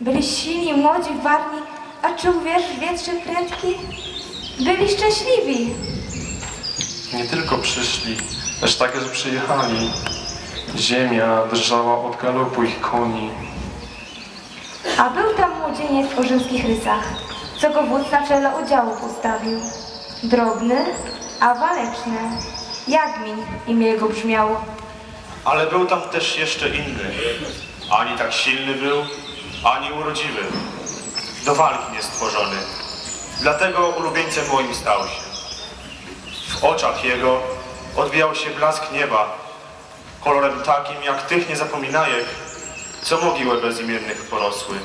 Byli silni, młodzi, warni, a czy uwierzysz, wietrze prędki? Byli szczęśliwi. Nie tylko przyszli, lecz także przyjechali. Ziemia drżała od galopu ich koni. A był tam młodzieniec o rzymskich rysach, co go wódz na czele oddziału postawił. Drobny, a waleczny. Jagmin imię jego brzmiało. Ale był tam też jeszcze inny. Ani tak silny był, ani urodziwy. Do walki nie stworzony. Dlatego ulubieńcem moim stał się. W oczach jego odbijał się blask nieba, kolorem takim jak tych niezapominajek, co mogiły bezimiennych porosły.